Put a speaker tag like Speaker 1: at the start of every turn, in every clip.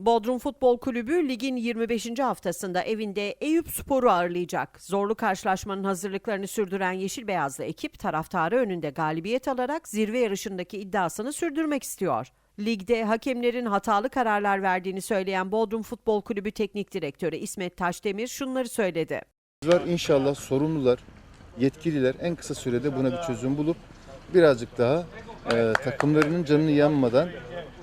Speaker 1: Bodrum Futbol Kulübü ligin 25. haftasında evinde Eyüp Spor'u ağırlayacak. Zorlu karşılaşmanın hazırlıklarını sürdüren Yeşil Beyazlı ekip taraftarı önünde galibiyet alarak zirve yarışındaki iddiasını sürdürmek istiyor. Ligde hakemlerin hatalı kararlar verdiğini söyleyen Bodrum Futbol Kulübü Teknik Direktörü İsmet Taşdemir şunları söyledi.
Speaker 2: var inşallah sorumlular, yetkililer en kısa sürede buna bir çözüm bulup birazcık daha e, takımlarının canını yanmadan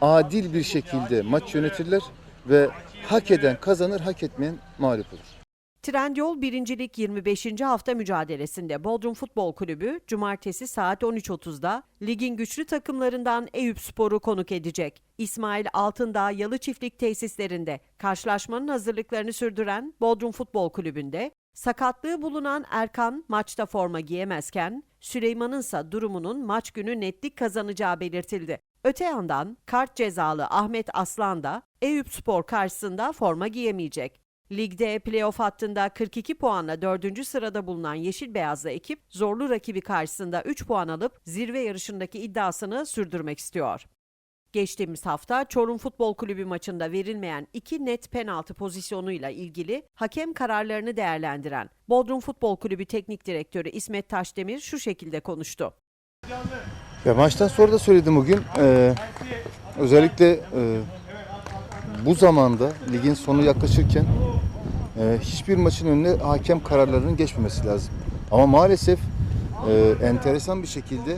Speaker 2: adil bir şekilde maç yönetirler ve hak eden kazanır, hak etmeyen mağlup olur.
Speaker 1: Trendyol birincilik 25. hafta mücadelesinde Bodrum Futbol Kulübü cumartesi saat 13.30'da ligin güçlü takımlarından Eyüp Spor'u konuk edecek. İsmail Altındağ Yalı Çiftlik tesislerinde karşılaşmanın hazırlıklarını sürdüren Bodrum Futbol Kulübü'nde sakatlığı bulunan Erkan maçta forma giyemezken Süleyman'ın ise durumunun maç günü netlik kazanacağı belirtildi. Öte yandan kart cezalı Ahmet Aslan da Eyüp Spor karşısında forma giyemeyecek. Ligde playoff hattında 42 puanla 4. sırada bulunan Yeşil Beyazlı ekip zorlu rakibi karşısında 3 puan alıp zirve yarışındaki iddiasını sürdürmek istiyor. Geçtiğimiz hafta Çorum Futbol Kulübü maçında verilmeyen iki net penaltı pozisyonuyla ilgili hakem kararlarını değerlendiren Bodrum Futbol Kulübü Teknik Direktörü İsmet Taşdemir şu şekilde konuştu.
Speaker 2: Ya maçtan sonra da söyledim bugün. Ee, özellikle e, bu zamanda ligin sonu yaklaşırken e, hiçbir maçın önüne hakem kararlarının geçmemesi lazım. Ama maalesef e, enteresan bir şekilde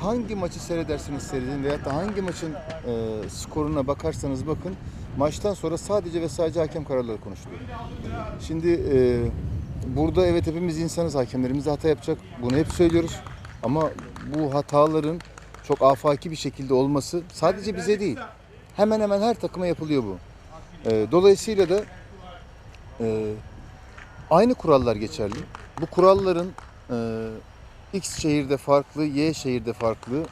Speaker 2: hangi maçı seyredersiniz seyredin veyahut da hangi maçın e, skoruna bakarsanız bakın maçtan sonra sadece ve sadece hakem kararları konuşuluyor. Şimdi e, burada evet hepimiz insanız hakemlerimiz hata yapacak. Bunu hep söylüyoruz. Ama bu hataların çok afaki bir şekilde olması sadece bize değil. Hemen hemen her takıma yapılıyor bu. E, dolayısıyla da e, aynı kurallar geçerli. Bu kuralların e, X şehirde farklı, Y şehirde farklı,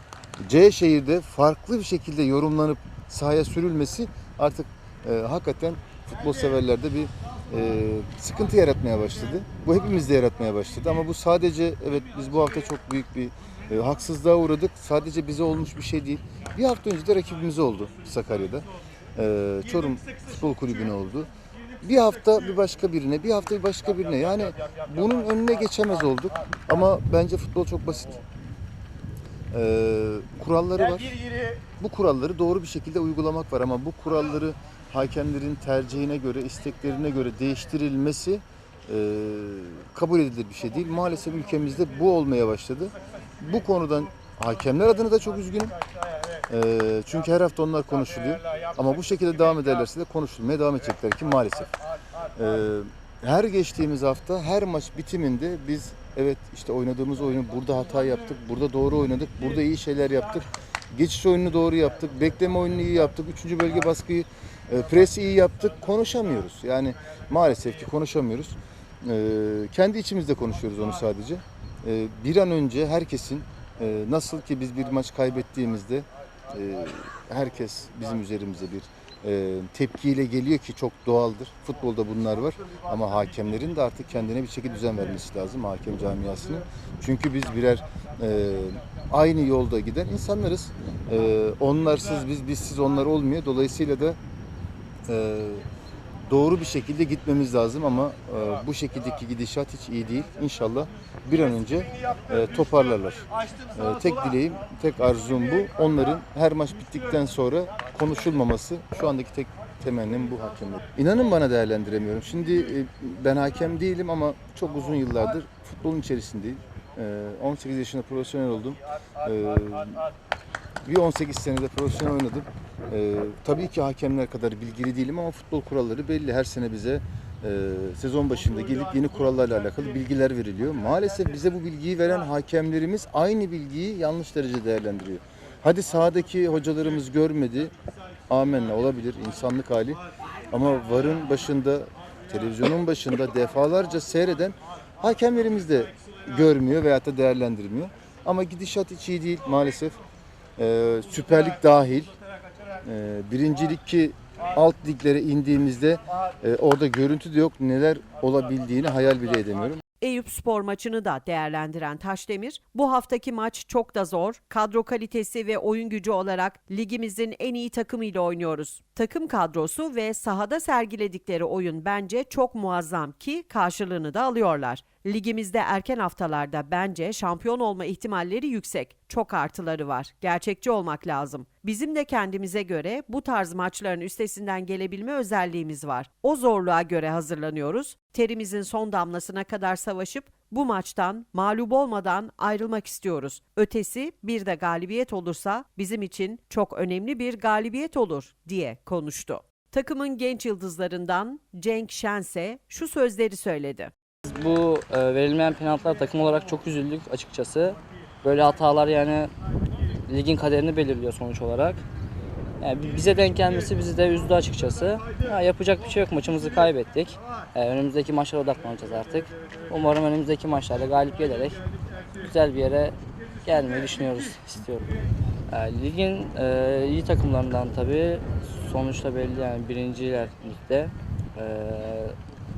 Speaker 2: C şehirde farklı bir şekilde yorumlanıp sahaya sürülmesi artık e, hakikaten futbol severlerde bir e, sıkıntı yaratmaya başladı. Bu hepimizde yaratmaya başladı ama bu sadece evet biz bu hafta çok büyük bir e, haksızlığa uğradık. Sadece bize olmuş bir şey değil. Bir hafta önce de rakibimiz oldu Sakarya'da. E, Çorum Futbol Kulübü'ne oldu. Bir hafta bir başka birine, bir hafta bir başka birine. Yani bunun önüne geçemez olduk. Ama bence futbol çok basit. Ee, kuralları var. Bu kuralları doğru bir şekilde uygulamak var ama bu kuralları hakemlerin tercihine göre, isteklerine göre değiştirilmesi e, kabul edilir bir şey değil. Maalesef ülkemizde bu olmaya başladı. Bu konudan hakemler adına da çok üzgünüm. E, çünkü her hafta onlar konuşuluyor. Ama bu şekilde devam ederlerse de konuşulmaya devam edecekler ki maalesef. E, her geçtiğimiz hafta her maç bitiminde biz evet işte oynadığımız oyunu burada hata yaptık, burada doğru oynadık, burada iyi şeyler yaptık. Geçiş oyununu doğru yaptık, bekleme oyununu iyi yaptık, üçüncü bölge baskıyı, e, presi iyi yaptık. Konuşamıyoruz. Yani maalesef ki konuşamıyoruz. E, kendi içimizde konuşuyoruz onu sadece. E, bir an önce herkesin e, nasıl ki biz bir maç kaybettiğimizde e, herkes bizim üzerimize bir e, tepkiyle geliyor ki çok doğaldır. Futbolda bunlar var ama hakemlerin de artık kendine bir şekilde düzen vermesi lazım hakem camiasının. Çünkü biz birer e, aynı yolda giden insanlarız. E, onlarsız biz, bizsiz onlar olmuyor. Dolayısıyla da e, doğru bir şekilde gitmemiz lazım ama e, bu şekildeki gidişat hiç iyi değil. İnşallah bir an önce e, toparlarlar. E, tek dileğim, tek arzum bu. Onların her maç bittikten sonra konuşulmaması şu andaki tek temennim bu hakemler. İnanın bana değerlendiremiyorum. Şimdi e, ben hakem değilim ama çok uzun yıllardır futbolun içerisindeyim. E, 18 yaşında profesyonel oldum. E, bir 18 senede profesyonel oynadım. Ee, tabii ki hakemler kadar bilgili değilim ama futbol kuralları belli. Her sene bize e, sezon başında gelip yeni kurallarla alakalı bilgiler veriliyor. Maalesef bize bu bilgiyi veren hakemlerimiz aynı bilgiyi yanlış derece değerlendiriyor. Hadi sahadaki hocalarımız görmedi. Amenna olabilir insanlık hali. Ama varın başında, televizyonun başında defalarca seyreden hakemlerimiz de görmüyor veyahut da değerlendirmiyor. Ama gidişat hiç iyi değil maalesef. Ee, Süper dahil. Ee, birincilik ki alt liglere indiğimizde e, orada görüntü de yok. Neler olabildiğini hayal bile edemiyorum.
Speaker 1: Eyüp Spor maçını da değerlendiren Taşdemir, bu haftaki maç çok da zor. Kadro kalitesi ve oyun gücü olarak ligimizin en iyi takımıyla oynuyoruz. Takım kadrosu ve sahada sergiledikleri oyun bence çok muazzam ki karşılığını da alıyorlar. Ligimizde erken haftalarda bence şampiyon olma ihtimalleri yüksek. Çok artıları var. Gerçekçi olmak lazım. Bizim de kendimize göre bu tarz maçların üstesinden gelebilme özelliğimiz var. O zorluğa göre hazırlanıyoruz. Terimizin son damlasına kadar savaşıp bu maçtan mağlup olmadan ayrılmak istiyoruz. Ötesi bir de galibiyet olursa bizim için çok önemli bir galibiyet olur diye konuştu. Takımın genç yıldızlarından Cenk Şense şu sözleri söyledi.
Speaker 3: Bu e, verilmeyen penaltılar takım olarak çok üzüldük açıkçası. Böyle hatalar yani ligin kaderini belirliyor sonuç olarak. Yani bize denk gelmesi bizi de üzdü açıkçası. Ha, yapacak bir şey yok. Maçımızı kaybettik. E, önümüzdeki maçlara odaklanacağız artık. Umarım önümüzdeki maçlarda galip gelerek güzel bir yere gelmeyi düşünüyoruz, istiyorum. E, ligin e, iyi takımlarından tabii. Sonuçta belli yani birinciler ligde. E,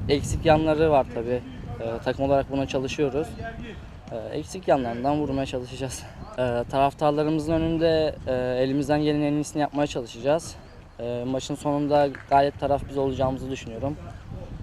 Speaker 3: eksik yanları var tabii. E, takım olarak buna çalışıyoruz. E, eksik yanlarından vurmaya çalışacağız. E, taraftarlarımızın önünde e, elimizden gelenin en iyisini yapmaya çalışacağız. E, maçın sonunda galip taraf biz olacağımızı düşünüyorum.